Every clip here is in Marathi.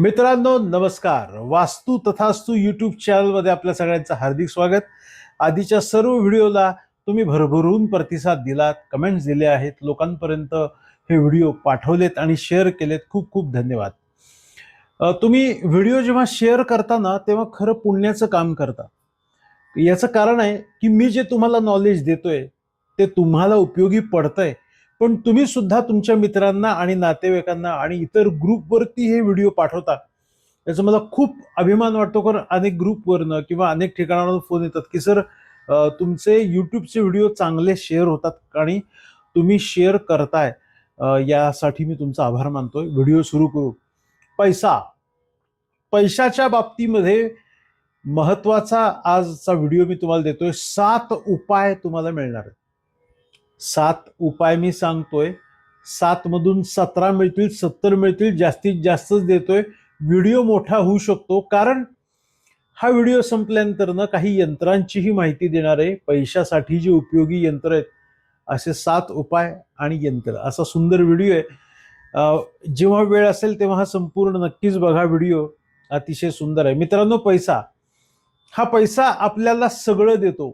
मित्रांनो नमस्कार. वास्तू तथास्तू यूट्यूब चॅनलमध्ये आपल्या सगळ्यांचं हार्दिक स्वागत. आधीच्या सर्व व्हिडिओला तुम्ही भरभरून प्रतिसाद दिलात कमेंट्स दिले आहेत लोकांपर्यंत हे व्हिडिओ पाठवलेत आणि शेअर केलेत. खूप खूप धन्यवाद. तुम्ही व्हिडिओ जेव्हा शेअर करता ना तेव्हा खरं पुण्याचं काम करता. याचं कारण आहे की मी जे तुम्हाला नॉलेज देतोय ते तुम्हाला उपयोगी पडतंय. पण तुम्ही सुद्धा तुमच्या मित्रांना आणि नातेवाईकांना आणि इतर ग्रुपवरती हे व्हिडिओ पाठवता. याचा मला खूप अभिमान वाटतो कारण अनेक ग्रुपवरनं किंवा अनेक ठिकाणावरून फोन येतात की सर तुमचे यूट्यूबचे व्हिडिओ चांगले शेअर होतात आणि तुम्ही शेअर करताय. यासाठी मी तुमचा आभार मानतोय. व्हिडिओ सुरू करू. पैसा. पैशाच्या बाबतीमध्ये महत्त्वाचा आजचा व्हिडिओ मी तुम्हाला देतोय. सात उपाय तुम्हाला मिळणार आहेत. सात उपाय मी सांगतोय. सातमधून सतरा मिळतील सत्तर मिळतील जास्तीत जास्तच देतोय. व्हिडिओ मोठा होऊ शकतो कारण हा व्हिडिओ संपल्यानंतर ना काही यंत्रांचीही माहिती देणार आहे. पैशासाठी जी उपयोगी यंत्र आहेत असे सात उपाय आणि यंत्र. असा सुंदर व्हिडिओ आहे. जेव्हा वेळ असेल तेव्हा हा संपूर्ण नक्कीच बघा व्हिडिओ. अतिशय सुंदर आहे. मित्रांनो पैसा. हा पैसा आपल्याला सगळं देतो.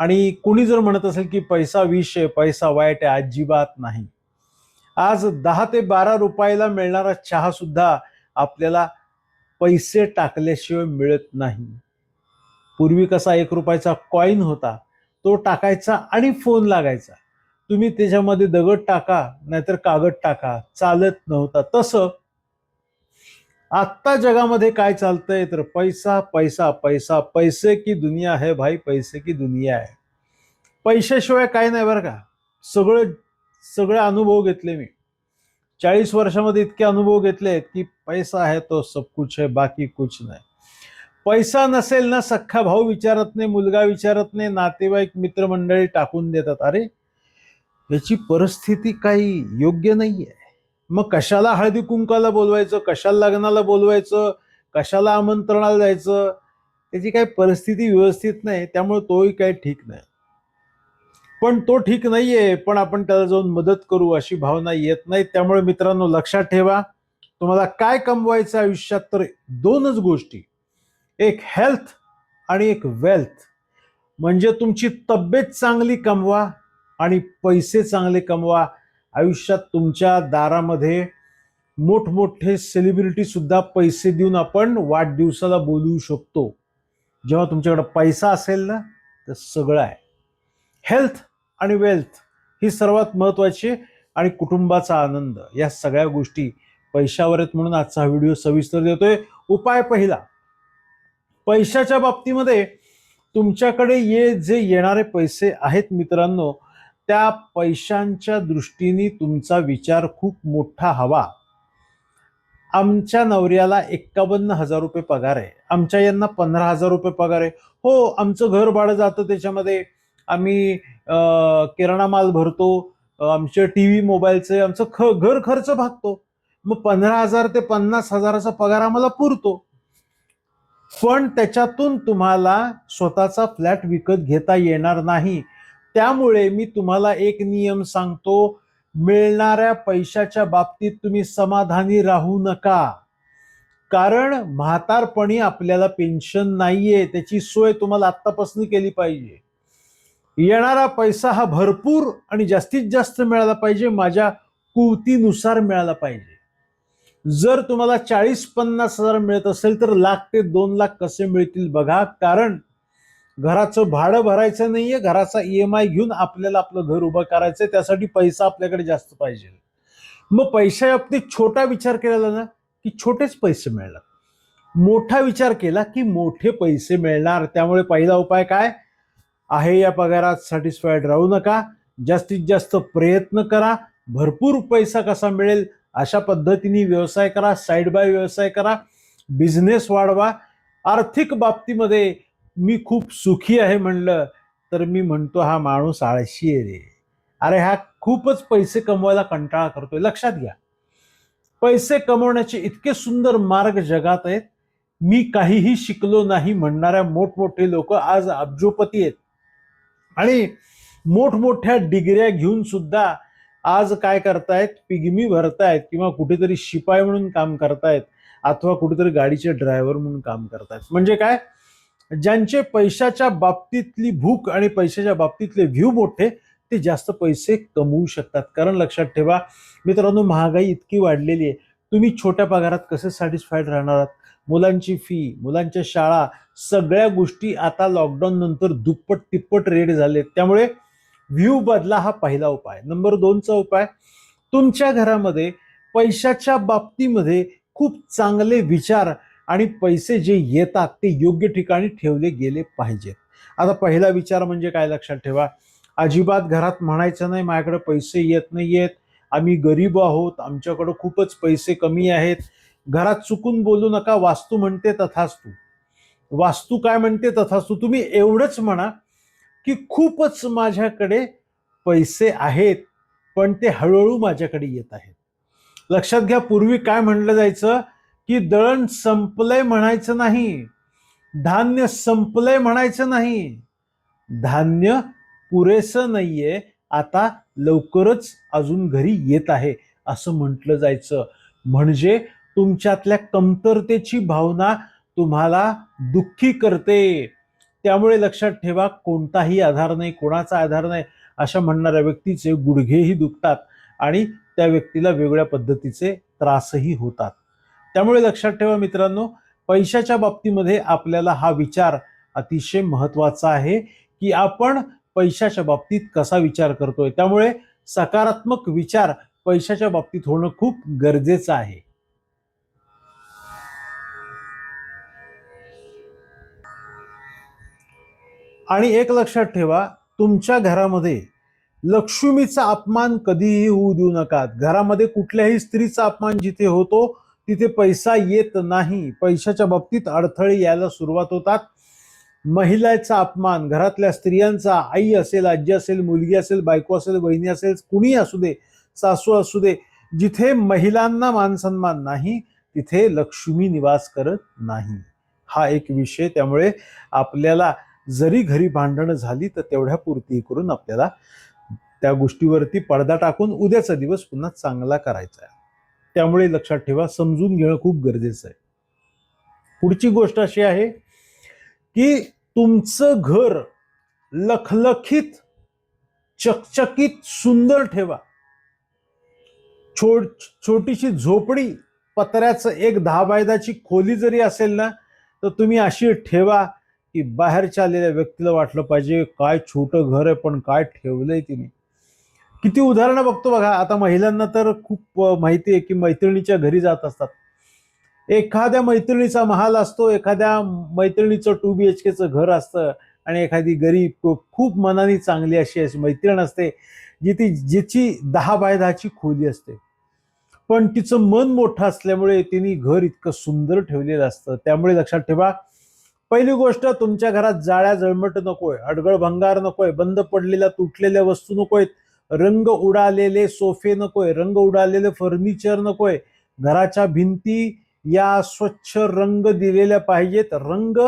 आणि कोणी जर म्हणत असेल की पैसा विष आहे पैसा वाईट आहे अजिबात नाही. आज दहा ते बारा रुपयाला मिळणारा चहा सुद्धा आपल्याला पैसे टाकल्याशिवाय मिळत नाही. पूर्वी कसा एक रुपयाचा कॉईन होता तो टाकायचा आणि फोन लागायचा. तुम्ही त्याच्यामध्ये दगड टाका नाहीतर कागद टाका चालत नव्हता. तसं आत्ता जगामध्ये काय चालतंय? तर पैसा पैसा पैसा. पैसे की दुनिया आहे भाई पैसे की दुनिया आहे पैशाशिवाय काय नाही बरं का? सगळं सगळे अनुभव घेतले मी. चाळीस वर्षामध्ये इतके अनुभव घेतले आहेत की पैसा आहे तो सब कुछ है बाकी कुछ नाही. पैसा नसेल ना सख्खा भाऊ विचारत नाही मुलगा विचारत नाही नातेवाईक मित्रमंडळी टाकून देतात. अरे याची परिस्थिती काही योग्य नाही आहे मग कशाला हळदी कुंकाला बोलवायचं? कशाला लग्नाला बोलवायचं? कशाला आमंत्रणाला जायचं? त्याची काही परिस्थिती व्यवस्थित नाही त्यामुळे तोही काही ठीक नाही. पण तो ठीक नाहीये पण आपण त्याला जाऊन मदत करू अशी भावना येत नाही. त्यामुळे मित्रांनो लक्षात ठेवा तुम्हाला काय कमवायचं आयुष्यात? तर दोनच गोष्टी. एक हेल्थ आणि एक वेल्थ म्हणजे तुमची तब्येत चांगली कमवा आणि पैसे चांगले कमवा. आयुष्यात तुमच्या दारामध्ये मोठमोठे सेलिब्रिटी सुद्धा पैसे देऊन आपण वाढदिवसाला बोलवू शकतो. जेव्हा तुमच्याकडे पैसा असेल ना तर सगळं आहे. हेल्थ आणि वेल्थ ही सर्वात महत्त्वाची आणि कुटुंबाचा आनंद. या सगळ्या गोष्टी पैशावर आहेत म्हणून आजचा हा व्हिडिओ सविस्तर देतोय. उपाय पहिला पैशाच्या बाबतीमध्ये तुमच्याकडे ये जे येणारे पैसे आहेत मित्रांनो त्या पैशांच्या दृष्टीने तुमचा विचार खूप मोठा हवा. आमच्या नवऱ्याला एक्कावन्न हजार रुपये पगार आहे. आमच्या यांना पंधरा हजार रुपये पगार आहे. हो आमचं घर भाडं जातं त्याच्यामध्ये. आम्ही किराणा माल भरतो. आमच्या आमचे टी व्ही मोबाईलचे आमचं ख घर खर्च भागतो. मग पंधरा हजार ते पन्नास हजाराचा पगार आम्हाला पुरतो. पण त्याच्यातून तुम्हाला स्वतःचा फ्लॅट विकत घेता येणार नाही. त्यामुळे मी तुम्हाला एक नियम सांगतो मिळणाऱ्या पैशाच्या बाबतीत तुम्ही समाधानी राहू नका. कारण म्हातारपणी आपल्याला पेन्शन नाहीये त्याची सोय तुम्हाला आत्तापासून केली पाहिजे. येणारा पैसा हा भरपूर आणि जास्तीत जास्त मिळाला पाहिजे माझ्या कुवतीनुसार मिळाला पाहिजे. जर तुम्हाला चाळीस पन्नास हजार मिळत असेल तर लाख ते दोन लाख कसे मिळतील बघा. कारण घराचं भाडं भरायचं नाहीये घराचा ई एम आय घेऊन आपल्याला आपलं घर उभं करायचं त्यासाठी पैसा आपल्याकडे जास्त पाहिजे. मग पैशा बाबतीत छोटा विचार केलेला ना की छोटेच पैसे मिळणार. मोठा विचार केला की मोठे पैसे मिळणार. त्यामुळे पहिला उपाय काय? आहे या पगारात सॅटिस्फाईड राहू नका. जास्तीत जास्त प्रयत्न करा. भरपूर पैसा कसा मिळेल? अशा पद्धतीने व्यवसाय करा. साईड बाय व्यवसाय करा. बिझनेस वाढवा. आर्थिक बाबतीमध्ये मी खूप सुखी आहे म्हणलं तर मी म्हणतो हा माणूस आळशी आहे रे. अरे हा खूपच पैसे कमवायला कंटाळा करतोय. लक्षात घ्या. पैसे कमवण्याचे इतके सुंदर मार्ग जगात आहेत. मी काहीही शिकलो नाही म्हणणाऱ्या मोठमोठे लोक आज अब्जोपती आहेत. आणि मोठमोठ्या डिग्र्या घेऊन सुद्धा आज काय करतायत? पिगमी भरतायत किंवा कुठेतरी शिपाई म्हणून काम करतायत अथवा कुठेतरी गाडीचे ड्रायव्हर म्हणून काम करतायत. म्हणजे काय? ज्यांचे पैशाच्या बाबतीतली भूक आणि पैशाच्या बाबतीतले व्ह्यू मोठे ते जास्त पैसे कमवू शकतात. कारण लक्षात ठेवा मित्रांनो महागाई इतकी वाढलेली आहे. तुम्ही छोट्या पगारात कसे सॅटिस्फाईड राहणार आहात? मुलांची फी मुलांच्या शाळा सगळ्या गोष्टी आता लॉकडाऊन नंतर दुप्पट तिप्पट रेट झाले त्यामुळे व्ह्यू बदला हा पहिला उपाय. नंबर दोनचा उपाय तुमच्या घरामध्ये पैशाच्या बाबतीमध्ये खूप चांगले विचार आणि पैसे जे येतात ते योग्य ठिकाणी ठेवले गेले पाहिजेत. आता पहिला विचार म्हणजे काय लक्षात ठेवा? अजिबात घरात म्हणायचं नाही माझ्याकडे पैसे येत नाही आहेत आम्ही गरीब आहोत. आमच्याकडं खूपच पैसे कमी आहेत. घरात चुकून बोलू नका वास्तू म्हणते तथास्तू. वास्तू काय म्हणते तथास्तू? तुम्ही एवढंच म्हणा की खूपच माझ्याकडे पैसे आहेत पण ते हळूहळू माझ्याकडे येत आहेत. लक्षात घ्या पूर्वी काय म्हणलं जायचं? की दळण संपलंय म्हणायचं नाही धान्य संपलंय म्हणायचं नाही. धान्य पुरेसं नाहीये आता लवकरच अजून घरी येत आहे असं म्हटलं जायचं. म्हणजे तुमच्यातल्या कमतरतेची भावना तुम्हाला दुःखी करते. त्यामुळे लक्षात ठेवा कोणताही आधार नाही कोणाचा आधार नाही अशा म्हणणाऱ्या व्यक्तीचे गुडघेही दुखतात आणि त्या व्यक्तीला वेगळ्या पद्धतीचे त्रासही होतात. त्यामुळे लक्षात ठेवा मित्रांनो पैशाच्या बाबतीमध्ये आपल्याला हा विचार अतिशय महत्त्वाचा आहे की आपण पैशाच्या बाबतीत कसा विचार करतोय. त्यामुळे सकारात्मक विचार पैशाच्या बाबतीत होणं खूप गरजेचं आहे. आणि एक लक्षात ठेवा तुमच्या घरामध्ये लक्ष्मीचा अपमान कधीही होऊ देऊ नका. घरामध्ये कुठल्याही स्त्रीचा अपमान जिथे होतो तिथे पैसा येत नाही. पैशाच्या बाबतीत अडथळे यायला सुरुवात होतात. महिलाचा अपमान घरातल्या स्त्रियांचा आई असेल आजी असेल मुलगी असेल बायको असेल बहिणी असेल कुणी असू दे सासू असू दे जिथे महिलांना मानसन्मान नाही तिथे लक्ष्मी निवास करत नाही. हा एक विषय त्यामुळे आपल्याला जरी घरी भांडणं झाली तर तेवढ्या पूर्ती करून आपल्याला त्या गोष्टीवरती पडदा टाकून उद्याचा दिवस पुन्हा चांगला करायचा आहे. त्यामुळे लक्षात ठेवा समजून घेणं खूप गरजेचं आहे. पुढची गोष्ट अशी आहे की तुमचं घर लखलखीत चकचकीत सुंदर ठेवा. छोट छोटीशी झोपडी पत्र्याचं एक दहा बायदाची खोली जरी असेल ना तर तुम्ही अशी ठेवा की बाहेरच्या आलेल्या व्यक्तीला वाटलं पाहिजे काय छोटं घर आहे पण काय ठेवलंय तिने? किती उदाहरणं बघतो बघा. आता महिलांना तर खूप माहिती आहे की मैत्रिणीच्या घरी जात असतात. एखाद्या मैत्रिणीचा महाल असतो एखाद्या मैत्रिणीचं टू बी एच केचं घर असतं आणि एखादी गरीब खूप मनाने चांगली अशी अशी मैत्रीण असते जी ती जिची दहा बाय दहाची खोली असते. पण तिचं मन मोठं असल्यामुळे तिने घर इतकं सुंदर ठेवलेलं असतं. त्यामुळे लक्षात ठेवा पहिली गोष्ट तुमच्या घरात जाळ्या जळमट नकोय अडगळ भंगार नकोय बंद पडलेल्या तुटलेल्या वस्तू नकोयत. रंग उडालेले सोफे नकोय रंग उडालेले फर्निचर नकोय. घराच्या भिंती या स्वच्छ रंग दिलेल्या पाहिजेत. रंग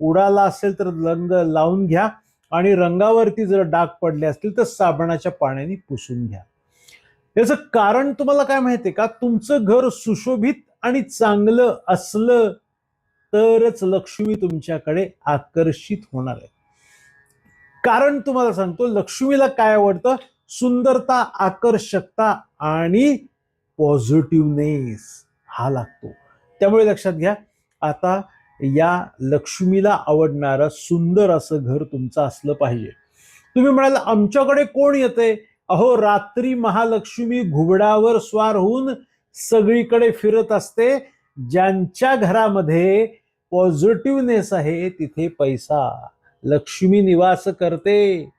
उडाला असेल तर रंग लावून घ्या आणि रंगावरती जर डाग पडले असतील तर साबणाच्या पाण्याने पुसून घ्या. याचं कारण तुम्हाला काय माहितीये का? तुमचं घर सुशोभित आणि चांगलं असलं तरच लक्ष्मी तुमच्याकडे आकर्षित होणार आहे. कारण तुम्हाला सांगतो लक्ष्मीला काय आवडतं? सुंदरता आकर्षकता आणि पॉझिटिव्हनेस हा लागतो. त्यामुळे लक्षात घ्या आता या लक्ष्मीला आवडणारं सुंदर असं घर तुमचं असलं पाहिजे. तुम्ही म्हणाल आमच्याकडे कोण येते अहो रात्री महालक्ष्मी घुबडावर स्वार होऊन सगळीकडे फिरत असते. ज्यांच्या घरामध्ये पॉझिटिव्हनेस आहे तिथे पैसा. लक्ष्मी निवास करते.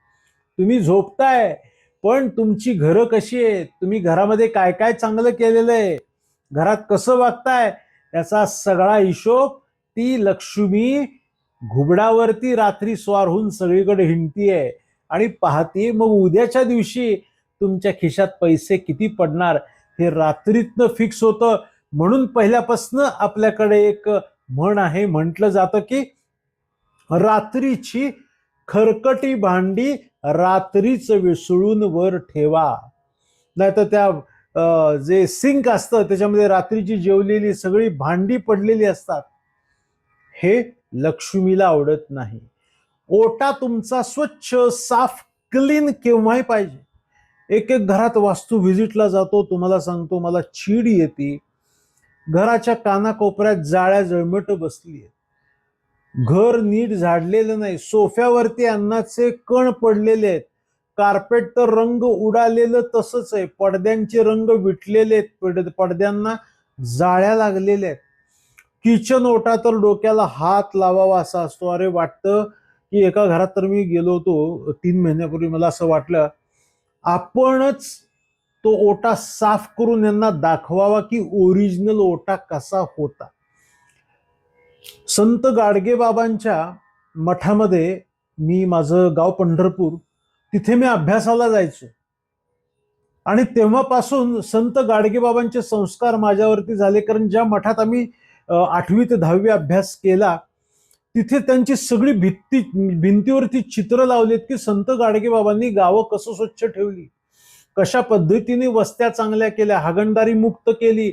तुम्ही झोपताय पण तुमची घरं कशी आहेत? तुम्ही घरामध्ये काय काय चांगलं केलेलं आहे? घरात कसं वागताय? याचा सगळा हिशोब ती लक्ष्मी घुबडावरती रात्री स्वार होऊन सगळीकडे हिंडतीये. आणि पाहते मग उद्याच्या दिवशी तुमच्या खिशात पैसे किती पडणार? हे रात्रीतनं फिक्स होतं. म्हणून पहिल्यापासनं आपल्याकडे एक म्हण आहे. म्हटलं जातं की रात्रीची खरकटी भांडी रात्रीच विसळून वर ठेवा. नाहीतर त्या जे सिंक असतं त्याच्यामध्ये रात्रीची जेवलेली सगळी भांडी पडलेली असतात. हे लक्ष्मीला आवडत नाही. ओटा तुमचा स्वच्छ साफ क्लीन केव्हाही पाहिजे. एक एक घरात वास्तू व्हिजिटला जातो तुम्हाला सांगतो मला चीड येते. घराच्या कानाकोपऱ्यात जाळ्या जळमट बसली घर नीट झाडलेलं नाही. सोफ्यावरती अन्नाचे कण पडलेले आहेत. कार्पेट तर रंग उडालेलं तसंच आहे. पडद्यांचे रंग विटलेले आहेत. पडद्यांना जाळ्या लागलेल्या आहेत. किचन ओटा तर डोक्याला हात लावावा असा असतो. अरे वाटतं की एका घरात तर मी गेलो होतो तीन महिन्यापूर्वी. मला असं वाटलं आपणच तो ओटा साफ करून यांना दाखवावा की ओरिजिनल ओटा कसा होता. संत गाडगे बाबांच्या मठामध्ये मी माझं गाव पंढरपूर तिथे मी अभ्यासाला जायचो. आणि तेव्हापासून संत गाडगे बाबांचे संस्कार माझ्यावरती झाले कारण ज्या मठात आम्ही आठवी ते दहावी अभ्यास केला तिथे त्यांची सगळी भित्ती भिंतीवरती चित्र लावलीत की संत गाडगे बाबांनी गावं कसं स्वच्छ ठेवली कशा पद्धतीने वस्त्या चांगल्या केल्या हागणदारी मुक्त केली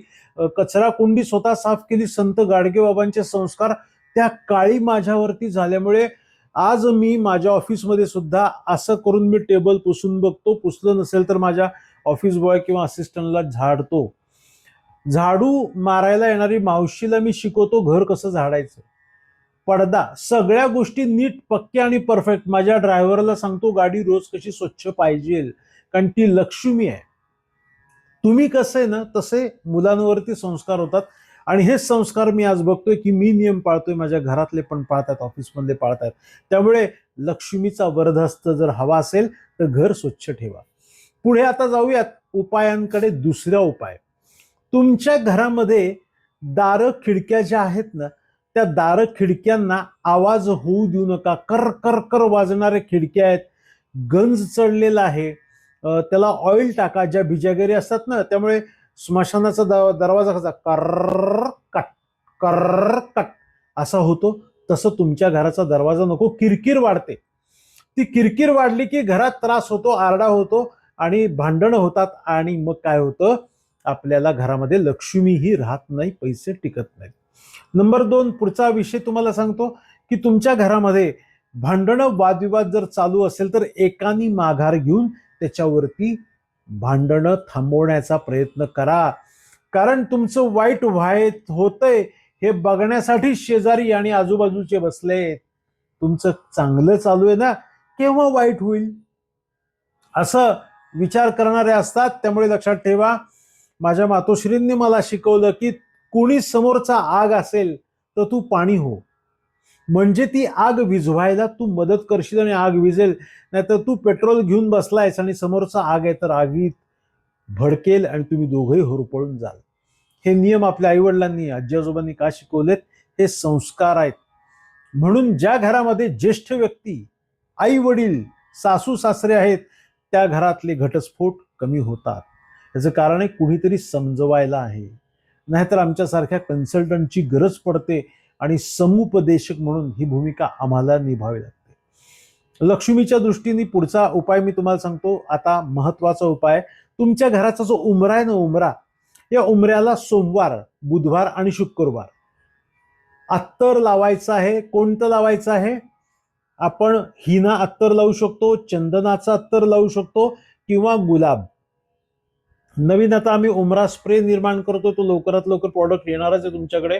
कचरा कुंडी स्वतः साफ केली. संत गाडगे बाबांचे संस्कार त्या काळी माझ्यावरती झाल्यामुळे आज मी माझ्या ऑफिसमध्ये सुद्धा असं करून मी टेबल पुसून बघतो. पुसलं नसेल तर माझ्या ऑफिस बॉय किंवा असिस्टंटला झाडतो. झाडू मारायला येणारी मावशीला मी शिकवतो घर कसं झाडायचं. पडदा सगळ्या गोष्टी नीट पक्क्या आणि परफेक्ट. माझ्या ड्रायव्हरला सांगतो गाडी रोज कशी स्वच्छ पाहिजे कारण ती लक्ष्मी आहे. तुम्ही कसं आहे ना तसे मुलांवरती संस्कार होतात. आणि हेच संस्कार मी आज बघतोय की मी नियम पाळतोय माझ्या घरातले पण पाळतात ऑफिसमधले पाळतात. त्यामुळे लक्ष्मीचा वरदहस्त जर हवा असेल तर घर स्वच्छ ठेवा. पुढे आता जाऊयात उपायांकडे दुसरा उपाय. तुमच्या घरामध्ये दार खिडक्या ज्या आहेत ना त्या दार खिडक्यांना आवाज होऊ देऊ नका. कर कर कर वाजणाऱ्या खिडक्या आहेत. गंज चढलेला आहे. त्याला ऑइल टाका ज्या बिजागरी असतात ना त्यामुळे स्मशानाचा दरवाजा कसा कर कट कर कट असा होतो. तसं तुमच्या घराचा दरवाजा नको किरकिर वाढते. ती किरकिर वाढली की घरात त्रास होतो आरडा होतो आणि भांडणं होतात आणि मग काय होतं? आपल्याला घरामध्ये लक्ष्मीही राहत नाही पैसे टिकत नाहीत. नंबर दोन पुढचा विषय तुम्हाला सांगतो की तुमच्या घरामध्ये भांडणं वादविवाद जर चालू असेल तर एकानी माघार घेऊन त्याच्यावरती भांडणं थांबवण्याचा प्रयत्न करा. कारण तुमचं वाईट व्हायत होतंय हे बघण्यासाठी शेजारी आणि आजूबाजूचे बसले तुमचं चांगलं चालू आहे ना केव्हा वाईट होईल? असं विचार करणारे असतात. त्यामुळे लक्षात ठेवा माझ्या मातोश्रींनी मला शिकवलं की कोणी समोरचा आग असेल तर तू पाणी हो. म्हणजे ती आग विझवायला तू मदत करशील आणि आग विझेल नाहीतर तू पेट्रोल घेऊन बसलायस आणि समोरचा आग आहे तर आगीत भडकेल आणि तुम्ही दोघंही होरपळून जाल. हे नियम आपल्या आईवडिलांनी आजी आजोबांनी का शिकवलेत? हे संस्कार आहेत. म्हणून ज्या घरामध्ये ज्येष्ठ व्यक्ती आई वडील सासू सासरे आहेत त्या घरातले घटस्फोट कमी होतात. याचं कारण आहे कुणीतरी समजवायला आहे. नाहीतर आमच्यासारख्या कन्सल्टंटची गरज पडते. आणि समुपदेशक म्हणून ही भूमिका आम्हाला निभावी लागते. लक्ष्मीच्या दृष्टीने पुढचा उपाय मी तुम्हाला सांगतो. आता महत्त्वाचा उपाय तुमच्या घराचा जो उमरा आहे ना उमरा या उमऱ्याला सोमवार बुधवार आणि शुक्रवार. अत्तर लावायचं आहे. कोणतं लावायचं आहे? आपण हिना अत्तर लावू शकतो चंदनाचा अत्तर लावू शकतो किंवा गुलाब. नवीन आता आम्ही उमरा स्प्रे निर्माण करतो तो लवकरात लवकर प्रॉडक्ट येणारच आहे तुमच्याकडे.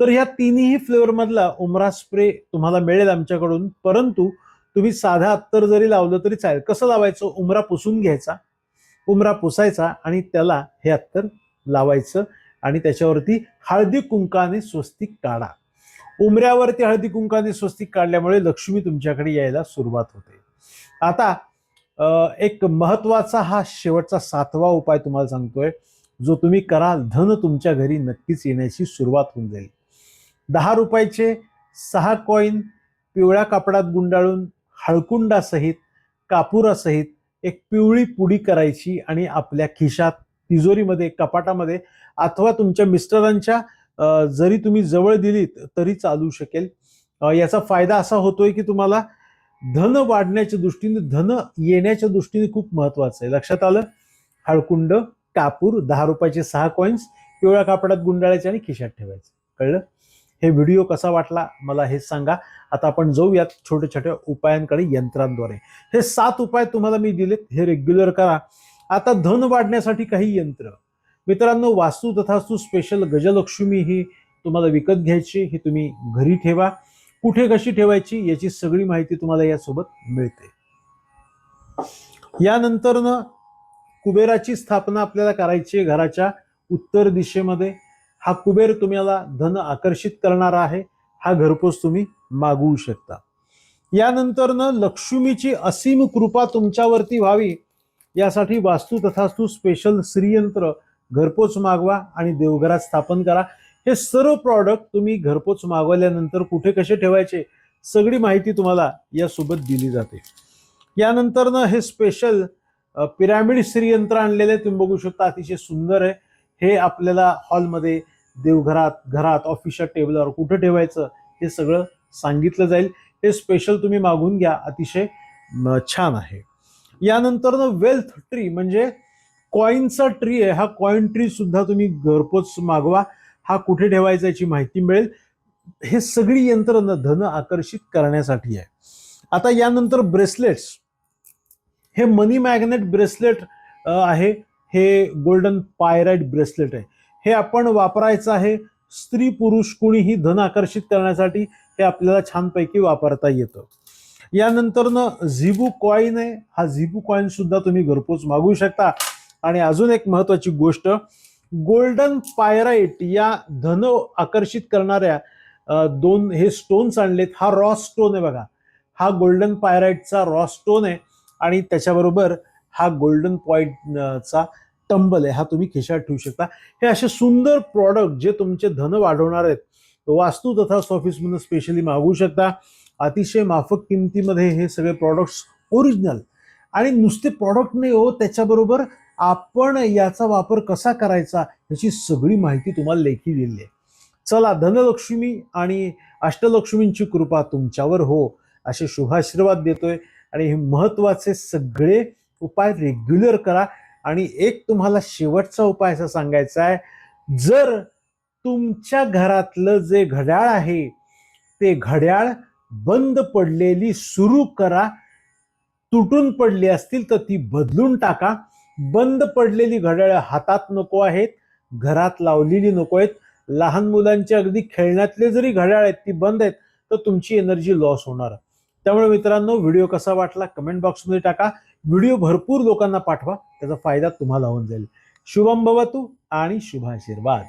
तर ह्या तिन्ही फ्लेवरमधला उमरा स्प्रे तुम्हाला मिळेल आमच्याकडून. परंतु तुम्ही साधा अत्तर जरी लावलं तरी चालेल. कसं लावायचं? उमरा पुसून घ्यायचा उमरा पुसायचा आणि त्याला हे अत्तर लावायचं आणि त्याच्यावरती हळदी कुंकाने स्वस्तिक काढा. उमऱ्यावरती हळदी कुंकाने स्वस्तिक काढल्यामुळे लक्ष्मी तुमच्याकडे यायला सुरुवात होते. आता एक महत्त्वाचा हा शेवटचा सातवा उपाय तुम्हाला सांगतोय जो तुम्ही कराल धन तुमच्या घरी नक्कीच येण्याची सुरुवात होऊन जाईल. दहा रुपयाचे सहा कॉईन पिवळ्या कापडात गुंडाळून हळकुंडासहित कापुरासहित एक पिवळी पुडी करायची आणि आपल्या खिशात तिजोरीमध्ये कपाटामध्ये अथवा तुमच्या मिस्टरांच्या जरी तुम्ही जवळ दिलीत तरी चालू शकेल. याचा फायदा असा होतोय की तुम्हाला धन वाढण्याच्या दृष्टीने धन येण्याच्या दृष्टीने खूप महत्वाचं आहे. लक्षात आलं? हळकुंड कापूर दहा रुपयाचे सहा कॉईन्स पिवळ्या कापडात गुंडाळायचे आणि खिशात ठेवायचे. कळलं? हे व्हिडिओ कसा वाटला? मला हे सांगा. आता आपण जाऊयात छोट्या छोट्या उपायांकडे यंत्रांद्वारे. हे सात उपाय तुम्हाला मी दिलेत. हे रेग्युलर करा. आता धन वाढण्यासाठी काही यंत्र. मित्रांनो वास्तू तथास्तू स्पेशल गजलक्ष्मी ही तुम्हाला विकत घ्यायची. ही तुम्ही घरी ठेवा. कुठे कशी ठेवायची याची सगळी माहिती तुम्हाला यासोबत मिळते. यानंतरनं कुबेराची स्थापना आपल्याला करायची आहे घराच्या उत्तर दिशेमध्ये. हा कुबेर तुम्हाला धन आकर्षित करणारा आहे. हा घरपोच तुम्ही मागवू शकता. यानंतरनं लक्ष्मीची असीम कृपा तुमच्यावरती व्हावी. यासाठी वास्तू तथास्तू स्पेशल श्रीयंत्र घरपोच मागवा आणि देवघरात स्थापन करा. हे सर्व प्रॉडक्ट तुम्ही घरपोच मागवल्यानंतर कुठे कसे ठेवायचे सगळी माहिती तुम्हाला यासोबत दिली जाते. यानंतरनं हे स्पेशल पिरामिड श्रीयंत्र आणलेले आहे. तुम्ही बघू शकता अतिशय सुंदर आहे. हे आपल्याला हॉलमध्ये देवघरात घरात ऑफिसच्या टेबलवर कुठं ठेवायचं हे सगळं सांगितलं जाईल. हे स्पेशल तुम्ही मागून घ्या. अतिशय छान आहे. यानंतरनं वेल्थ ट्री म्हणजे कॉईनचा ट्री आहे. हा कॉईन ट्री सुद्धा तुम्ही घरपोच मागवा. हा कुठे ठेवायचा याची माहिती मिळेल. हे सगळी यंत्रणा धन आकर्षित करण्यासाठी आहे. आता यानंतर ब्रेसलेट्स. हे मनी मॅग्नेट ब्रेसलेट आहे. हे गोल्डन पायराइट ब्रेसलेट आहे. हे आपण वापरायचं आहे. स्त्री पुरुष कुणीही धन आकर्षित करण्यासाठी हे आपल्याला छानपैकी वापरता येतं. यानंतरनं झिबू कॉईन आहे. हा झिबू कॉईन सुद्धा तुम्ही घरपोच मागू शकता. आणि अजून एक महत्वाची गोष्ट गोल्डन पायराइट या धन आकर्षित करणाऱ्या दोन हे स्टोन्स आणलेत. हा रॉ स्टोन आहे बघा. हा गोल्डन पायराइटचा रॉ स्टोन आहे आणि त्याच्याबरोबर हा गोल्डन पॉईंटचा टंबल आहे. हा तुम्ही खिशात ठेवू शकता. हे असे सुंदर प्रॉडक्ट जे तुमचे धन वाढवणार आहेत. वास्तू तथा ऑफिसमधून स्पेशली मागवू शकता. अतिशय माफक किमतीमध्ये हे सगळे प्रॉडक्ट्स ओरिजिनल आणि नुसते प्रॉडक्ट नाही हो त्याच्याबरोबर आपण याचा वापर कसा करायचा याची सगळी माहिती तुम्हाला लेखी दिली आहे. चला धनलक्ष्मी आणि अष्टलक्ष्मींची कृपा तुमच्यावर हो असे शुभाशीर्वाद देतोय. आणि हे महत्त्वाचे सगळे उपाय रेग्युलर करा. आणि एक तुम्हाला शेवटचा उपाय असा सांगायचा आहे. जर तुमच्या घरातलं जे घड्याळ आहे ते घड्याळ बंद पडलेली सुरू करा. तुटून पडली असतील तर ती बदलून टाका. बंद पडलेली घड्याळ हातात नको आहेत घरात लावलेली नको आहेत. लहान मुलांचे अगदी खेळण्यातले जरी घड्याळ आहेत ती बंद आहेत तर तुमची एनर्जी लॉस होणार. त्यामुळे मित्रांनो व्हिडिओ कसा वाटला कमेंट बॉक्समध्ये टाका. व्हिडिओ भरपूर लोकांना पाठवा त्याचा फायदा तुम्हाला होऊन जाईल. शुभम भवतू आणि शुभाशीर्वाद.